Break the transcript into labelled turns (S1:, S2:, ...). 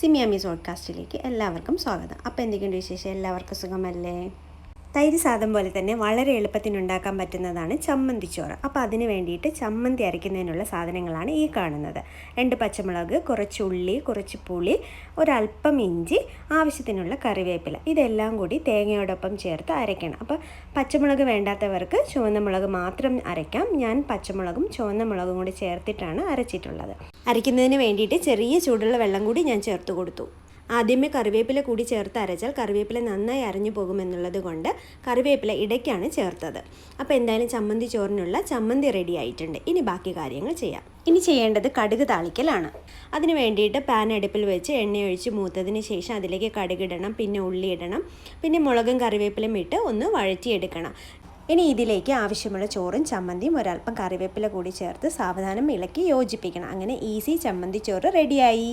S1: സിമിയാമി സോഡ്കാസ്റ്റിലേക്ക് എല്ലാവർക്കും സ്വാഗതം. അപ്പോൾ എന്തൊക്കെയുണ്ട് വിശേഷം? എല്ലാവർക്കും സുഖമല്ലേ? തൈര് സാധം പോലെ തന്നെ വളരെ എളുപ്പത്തിന് ഉണ്ടാക്കാൻ പറ്റുന്നതാണ് ചമ്മന്തിച്ചോറ് അപ്പോൾ അതിന് വേണ്ടിയിട്ട് ചമ്മന്തി അരയ്ക്കുന്നതിനുള്ള സാധനങ്ങളാണ് ഈ കാണുന്നത്. രണ്ട് പച്ചമുളക് കുറച്ച് ഉള്ളി കുറച്ച് പുളി ഒരല്പം ഇഞ്ചി ആവശ്യത്തിനുള്ള കറിവേപ്പില. ഇതെല്ലാം കൂടി തേങ്ങയോടൊപ്പം ചേർത്ത് അരയ്ക്കണം. അപ്പോൾ പച്ചമുളക് വേണ്ടാത്തവർക്ക് ചുവന്ന മുളക് മാത്രം അരയ്ക്കാം. ഞാൻ പച്ചമുളകും ചുവന്ന മുളകും കൂടി ചേർത്തിട്ടാണ് അരച്ചിട്ടുള്ളത്. അരയ്ക്കുന്നതിന് വേണ്ടിയിട്ട് ചെറിയ ചൂടുള്ള വെള്ളം കൂടി ഞാൻ ചേർത്ത് കൊടുത്തു. ആദ്യമേ കറിവേപ്പില കൂടി ചേർത്ത് അരച്ചാൽ കറിവേപ്പില നന്നായി അരഞ്ഞു പോകുമെന്നുള്ളത് കൊണ്ട് കറിവേപ്പില ഇടയ്ക്കാണ് ചേർത്തത്. അപ്പോൾ എന്തായാലും ചമ്മന്തി ചോറിനുള്ള ചമ്മന്തി റെഡി ആയിട്ടുണ്ട്. ഇനി ബാക്കി കാര്യങ്ങൾ ചെയ്യാം. ഇനി ചെയ്യേണ്ടത് കടുക് താളിക്കലാണ്. അതിന് വേണ്ടിയിട്ട് പാൻ അടുപ്പിൽ വെച്ച് എണ്ണയൊഴിച്ച് മൂത്തതിന് ശേഷം അതിലേക്ക് കടുകിടണം പിന്നെ ഉള്ളി ഇടണം പിന്നെ മുളകും കറിവേപ്പിലും ഇട്ട് ഒന്ന് വഴറ്റിയെടുക്കണം. ഇനി ഇതിലേക്ക് ആവശ്യമുള്ള ചോറും ചമ്മന്തിയും ഒരല്പം കറിവേപ്പില കൂടി ചേർത്ത് സാവധാനം ഇളക്കി യോജിപ്പിക്കണം. അങ്ങനെ ഈസി ചമ്മന്തി ചോറ് റെഡിയായി